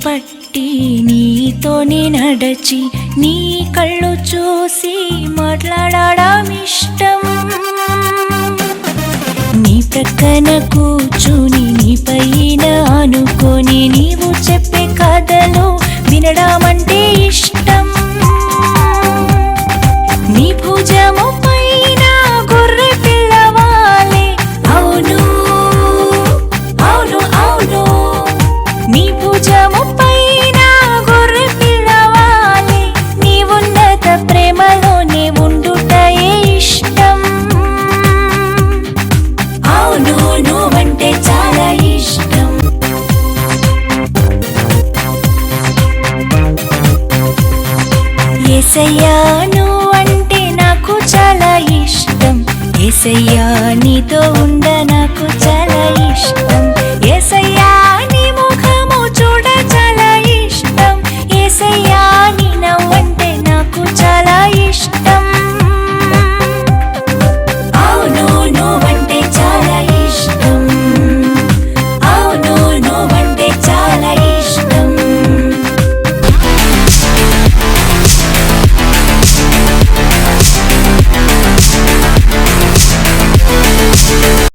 పట్టి నీతోనే నడచి నీ కళ్ళు చూసి మాట్లాడడం ఇష్టం. నీ ప్రక్కన కూర్చుని నీ పైన అనుకొని నీవు చెప్పే కథలు వినడం అంటే ఇష్టం. నీ భుజము పైన గొర్రె పిల్లవాలే. అవును అవును అవును. నీ భుజము ఏసయ్యా నువ్వంటే నాకు చాలా ఇష్టం. ఏసయ్యా నీతో ఉండ